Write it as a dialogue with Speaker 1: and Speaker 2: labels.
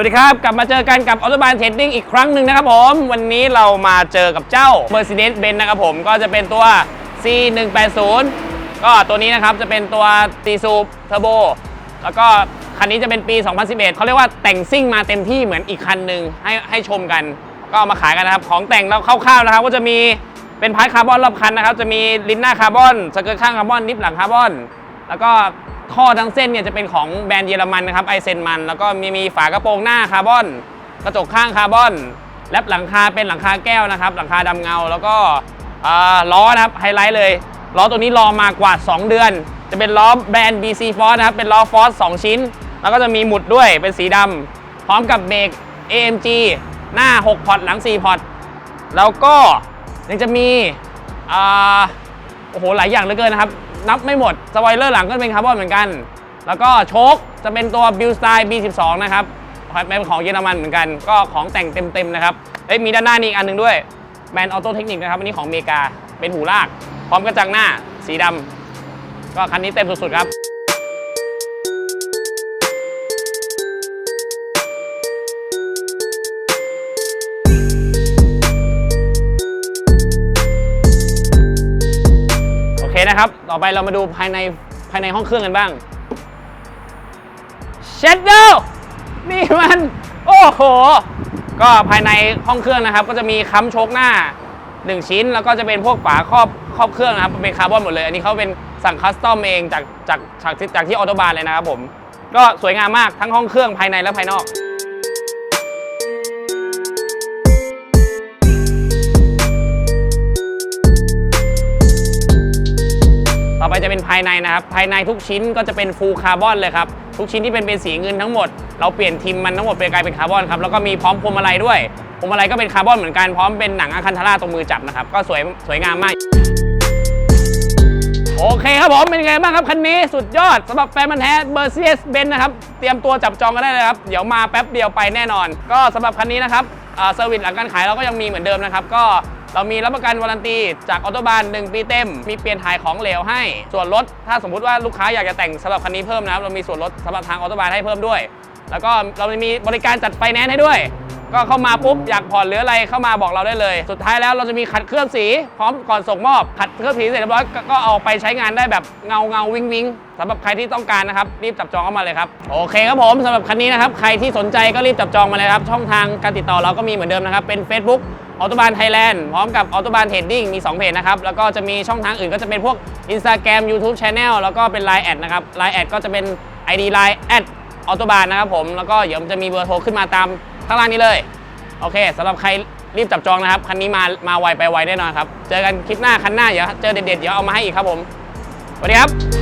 Speaker 1: สวัสดีครับ กลับมาเจอกันกับออโตบานเทรดดิ้งอีกครั้งหนึ่งนะครับผม วันนี้เรามาเจอกับเจ้า Mercedes-Benz นะครับผม ก็จะเป็นตัว C180 ก็ตัวนี้นะครับจะเป็นตัวตีซูปเทอร์โบแล้วก็คันนี้จะเป็นปี 2011 เขาเรียกว่าแต่งซิ่งมาเต็มที่เหมือนอีกคันหนึ่งให้ให้ชมกัน ก็เอามาขายกันนะครับ ของแต่งเราคร่าวๆนะครับ ก็จะมีเป็นพาร์ทคาร์บอนรอบคันนะครับ จะมีลิ้นหน้าคาร์บอนสเกิร์ตข้างคาร์บอนนิปหลังคาร์บอน แล้วก็ ท่อทั้งเส้นเนี่ยจะเป็นของแบรนด์เยอรมันนะครับไอเซนมัน แล้วก็มีมีฝากระโปรงหน้าคาร์บอน กระจกข้างคาร์บอนแลปหลังคาเป็นหลังคาแก้วนะครับ หลังคาดำเงา แล้วก็อ่าล้อนะครับไฮไลท์เลยล้อตัวนี้รอมากว่า 2 เดือน จะเป็นล้อแบรนด์ BC Force นะครับ เป็นล้อ Force 2 ชิ้น แล้วก็จะมีหมุดด้วยเป็นสีดำพร้อมกับเบรก AMG หน้า 6 พอร์ตหลัง 4 พอร์ตแล้วก็ยังจะมีอ่าโอ้โหหลายอย่างเหลือเกินนะครับ นับไม่หมดสปอยเลอร์หลังก็เป็นคาร์บอนเหมือนกัน แล้วก็โชคจะเป็นตัวบิลสไตล์ B12 นะครับเป็นของเยอรมันเหมือนกัน ก็ของแต่งเต็มๆนะครับเอ้ยมีด้านหน้านี่อีกอันหนึ่งด้วยแบนออโต้เทคนิคนะครับอันนี้ของอเมริกาเป็นหูลาก พร้อมกระจังหน้าสีดำก็คันนี้เต็มสุดๆครับ นะครับ ต่อไปเรามาดูภายในภายในห้องเครื่องกันบ้างเชดเดลนี่มัน โอ้โห ก็ภายในห้องเครื่องนะครับ ก็จะมีค้ำโชคหน้า 1 ชิ้น แล้วก็จะเป็นพวกฝาครอบครอบเครื่องนะครับเป็นคาร์บอนหมดเลย อันนี้เขาเป็นสั่งคัสตอมเองจากจากจากจากที่ออโตบานเลยนะครับผม ก็สวยงามมากทั้งห้องเครื่องภายในและภายนอก ภายในนะครับ ภายในทุกชิ้นก็จะเป็นฟูลคาร์บอนเลยครับ ทุกชิ้นที่เป็นเป็นสีเงินทั้งหมด เราเปลี่ยนทิมมันทั้งหมดเป็นกลายเป็นคาร์บอนครับ แล้วก็มีพร้อมพวงมาลัยด้วย พวงมาลัยก็เป็นคาร์บอนเหมือนกัน พร้อมเป็นหนังอะคันธาราตรงมือจับนะครับ ก็สวยสวยงามมาก โอเคครับผม เป็นไงบ้างครับคันนี้ สุดยอดสำหรับแฟนมันธุ์แท้ Mercedes Benz นะครับ เตรียมตัวจับจองกันได้เลยครับ เดี๋ยวมาแป๊บเดียวไปแน่นอน ก็สำหรับคันนี้นะครับเซอร์วิสหลังการขายเราก็ยังมีเหมือนเดิมนะครับ ก็ เรามีรับประกันวารันตีจากออโตบาน1 ปีเต็ม มีเปลี่ยนถ่ายของเหลวให้ ส่วนลด ถ้าสมมุติว่าลูกค้าอยากจะแต่งสำหรับคันนี้เพิ่มนะครับ เรามีส่วนลดสำหรับทางออโตบานให้เพิ่มด้วย แล้วก็เรามีบริการจัดไฟแนนซ์ให้ด้วย ก็เข้ามาปุ๊บอยากผ่อนหรืออะไรเข้ามาบอกเราได้เลย สุดท้ายแล้วเราจะมีขัดเคลือบสีพร้อมก่อนส่งมอบ ขัดเคลือบสีเสร็จเรียบร้อยก็ก็เอาไปใช้งานได้แบบเงาเงาวิงวิงสำหรับใครที่ต้องการนะครับรีบจับจองเข้ามาเลยครับโอเคครับผมสำหรับคันนี้นะครับใครที่สนใจก็รีบจับจองมาเลยครับช่องทางการติดต่อเราก็มีเหมือนเดิมนะครับเป็น Facebook ออโตบานไทยแลนด์พร้อมกับออโตบานเทรดดิ้งมี 2 เพจนะครับ แล้วก็จะมีช่องทางอื่นก็จะเป็นพวก Instagram YouTube Channel แล้วก็เป็น Line แอดนะครับ Line แอดก็จะเป็น ID Line แอดออโตบานนะครับผมแล้วก็เดี๋ยวมันจะมีเบอร์โทรขึ้นมาตามข้างล่างนี้เลย โอเคสำหรับใครรีบจับจองนะครับ คันนี้มามาไวไปไวแน่นอนครับ เจอกันคลิปหน้าคันหน้าเดี๋ยวเจอเด็ดๆเดี๋ยวเอามาให้อีกครับผมสวัสดีครับ